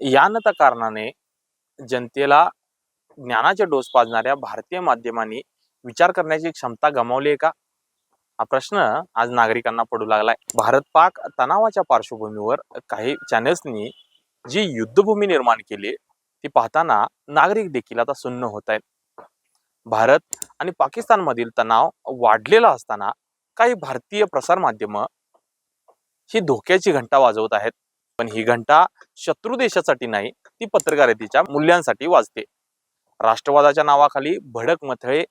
यानता कारणाने जनतेला ज्ञानाचे डोस पाजणाऱ्या भारतीय माध्यमांनी विचार करण्याची क्षमता गमावली आहे का? हा प्रश्न आज नागरिकांना पडू लागलाय. भारत पाक तणावाच्या पार्श्वभूमीवर काही चॅनल्सनी जी युद्धभूमी निर्माण केली ती पाहताना नागरिक देखील आता सुन्न होत आहेत. भारत आणि पाकिस्तानमधील तणाव वाढलेला असताना काही भारतीय प्रसार माध्यम ही धोक्याची घंटा वाजवत आहेत. पण ही घंटा शत्रू देशासाठी नाही ती पत्रकारितेच्या मूल्यांसाठी वाजते. राष्ट्रवादाच्या नावाखाली भडक मथळे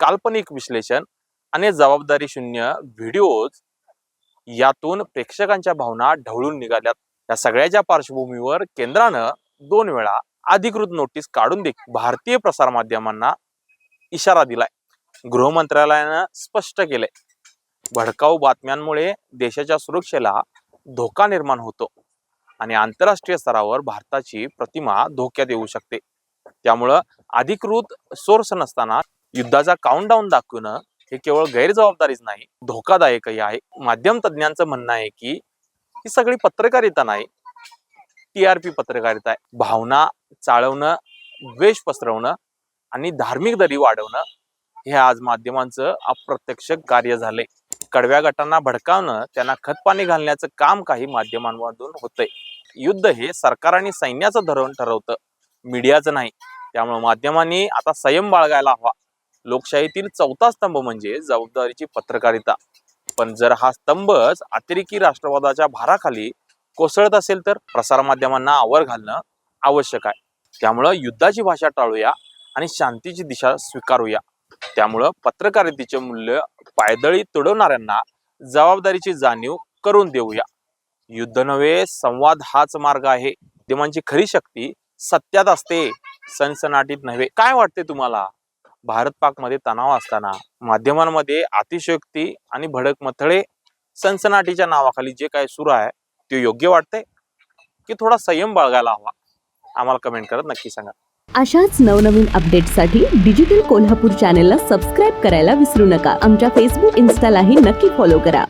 काल्पनिक विश्लेषण आणि जबाबदारी शून्य व्हिडिओज यातून प्रेक्षकांच्या भावना ढवळून निघाल्यात. या सगळ्याच्या पार्श्वभूमीवर केंद्रानं दोन वेळा अधिकृत नोटीस काढून देखील भारतीय प्रसार माध्यमांना इशारा दिलाय. गृह मंत्रालयानं स्पष्ट केलंय. भडकाऊ बातम्यांमुळे देशाच्या सुरक्षेला धोका निर्माण होतो. आणि आंतरराष्ट्रीय स्तरावर भारताची प्रतिमा धोक्यात येऊ शकते. त्यामुळं अधिकृत सोर्स नसताना युद्धाचा काउंटडाऊन दाखवणं हे केवळ गैरजबाबदारीच नाही धोकादायकही आहे. माध्यम तज्ज्ञांचं म्हणणं आहे की ही सगळी पत्रकारिता नाही पी पत्रकारिता आहे. भावना चाळवणं द्वेष पसरवणं आणि धार्मिक दरी वाढवणं हे आज माध्यमांचं अप्रत्यक्ष कार्य झालंय कडव्या गटांना भडकावणं त्यांना खतपाणी घालण्याचं काम काही माध्यमांमधून होतंय. युद्ध हे सरकार आणि सैन्याचं धोरण ठरवतं. मीडियाचं नाही. त्यामुळे माध्यमांनी आता संयम बाळगायला हवा. लोकशाहीतील चौथा स्तंभ म्हणजे जबाबदारीची पत्रकारिता. पण जर हा स्तंभच अतिरेकी राष्ट्रवादाच्या भाराखाली कोसळत असेल तर प्रसारमाध्यमांना आवर घालणं आवश्यक आहे. त्यामुळं युद्धाची भाषा टाळूया आणि शांतीची दिशा स्वीकारूया. त्यामुळं पत्रकारितेचे मूल्य पायदळी तुडवणाऱ्यांना जबाबदारीची जाणीव करून देऊया. युद्ध नव्हे संवाद हाच मार्ग आहे. माध्यमांची खरी शक्ती सत्यात असते सनसनाटीत नव्हे. काय वाटते तुम्हाला? भारत पाकमध्ये तणाव असताना माध्यमांमध्ये अतिशयोक्ती आणि भडक मथळे सनसनाटीच्या नावाखाली जे काय सुरू आहे ते योग्य वाटतंय? की थोडा संयम बाळगायला हवा? आम्हाला कमेंट करत नक्की सांगा. अशाच नवनवीन अपडेटसाठी डिजिटल कोल्हापूर चॅनेलला सबस्क्राईब करायला विसरू नका. आमच्या फेसबुक इन्स्टालाही नक्की फॉलो करा.